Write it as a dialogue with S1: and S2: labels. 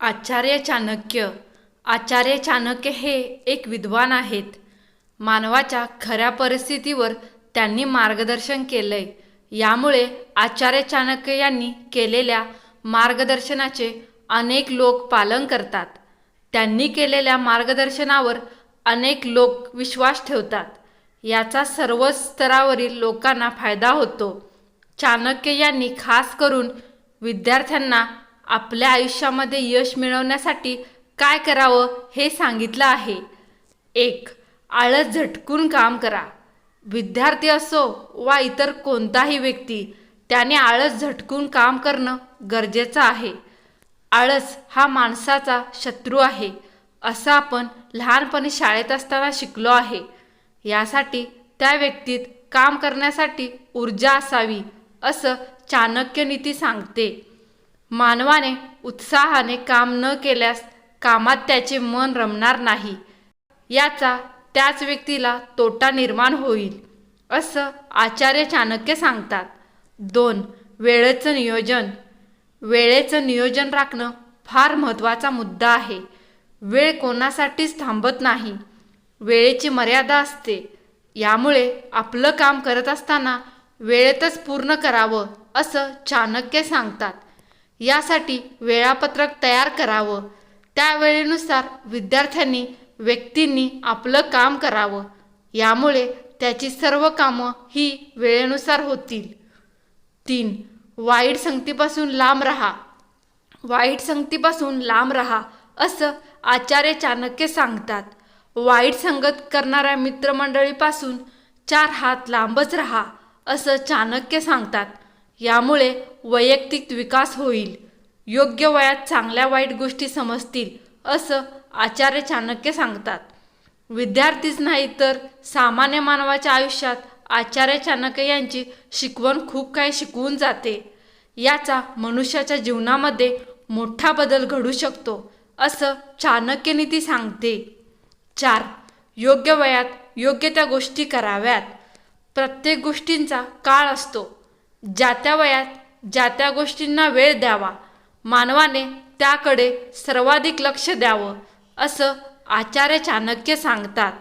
S1: आचार्य चाणक्य. आचार्य चाणक्य हे एक विद्वान आहेत. मानवाच्या खऱ्या परिस्थितीवर त्यांनी मार्गदर्शन केलंय. यामुळे आचार्य चाणक्य यांनी केलेल्या मार्गदर्शनाचे अनेक लोक पालन करतात. त्यांनी केलेल्या मार्गदर्शनावर अनेक लोक विश्वास ठेवतात. याचा सर्व स्तरावरील लोकांना फायदा होतो. चाणक्य यांनी खास करून विद्यार्थ्यांना आपल्या आयुष्यामध्ये यश मिळवण्यासाठी काय करावं हे सांगितलं आहे. एक आळस झटकून काम करा. विद्यार्थी असो वा इतर कोणताही व्यक्ती त्याने आळस झटकून काम करणं गरजेचं आहे. आळस हा माणसाचा शत्रू आहे असं आपण लहानपणी शाळेत असताना शिकलो आहे. यासाठी त्या व्यक्तीत काम करण्यासाठी ऊर्जा असावी असं चाणक्य नीती सांगते. मानवाने उत्साहाने काम न केल्यास कामात त्याचे मन रमणार नाही. याचा त्याच व्यक्तीला तोटा निर्माण होईल असं आचार्य चाणक्य सांगतात. दोन वेळेचं नियोजन. वेळेचं नियोजन राखणं फार महत्त्वाचा मुद्दा आहे. वेळ कोणासाठीच थांबत नाही. वेळेची मर्यादा असते. यामुळे आपलं काम करत असताना वेळेतच पूर्ण करावं असं चाणक्य सांगतात. यासाठी वेळापत्रक तयार करावं. त्या वेळेनुसार विद्यार्थ्यांनी व्यक्तींनी आपलं काम करावं. यामुळे त्याची सर्व कामं ही वेळेनुसार होतील. तीन वाईट संगतीपासून लांब राहा. वाईट संगतीपासून लांब राहा असं आचार्य चाणक्य सांगतात. वाईट संगत करणाऱ्या मित्रमंडळीपासून चार हात लांबच राहा असं चाणक्य सांगतात. यामुळे वैयक्तिक विकास होईल. योग्य वयात चांगल्या वाईट गोष्टी समजतील असं आचार्य चाणक्य सांगतात. विद्यार्थीच नाही तर सामान्य मानवाच्या आयुष्यात आचार्य चाणक्य यांची शिकवण खूप काही शिकवून जाते. याचा मनुष्याच्या जीवनामध्ये मोठा बदल घडू शकतो असं चाणक्य नीती सांगते. चार योग्य वयात योग्य त्या गोष्टी कराव्यात. प्रत्येक गोष्टींचा काळ असतो. ज्या त्या वयात ज्या त्या गोष्टींना वेळ द्यावा मानवाने त्याकडे सर्वाधिक लक्ष द्यावं असं आचार्य चाणक्य सांगतात.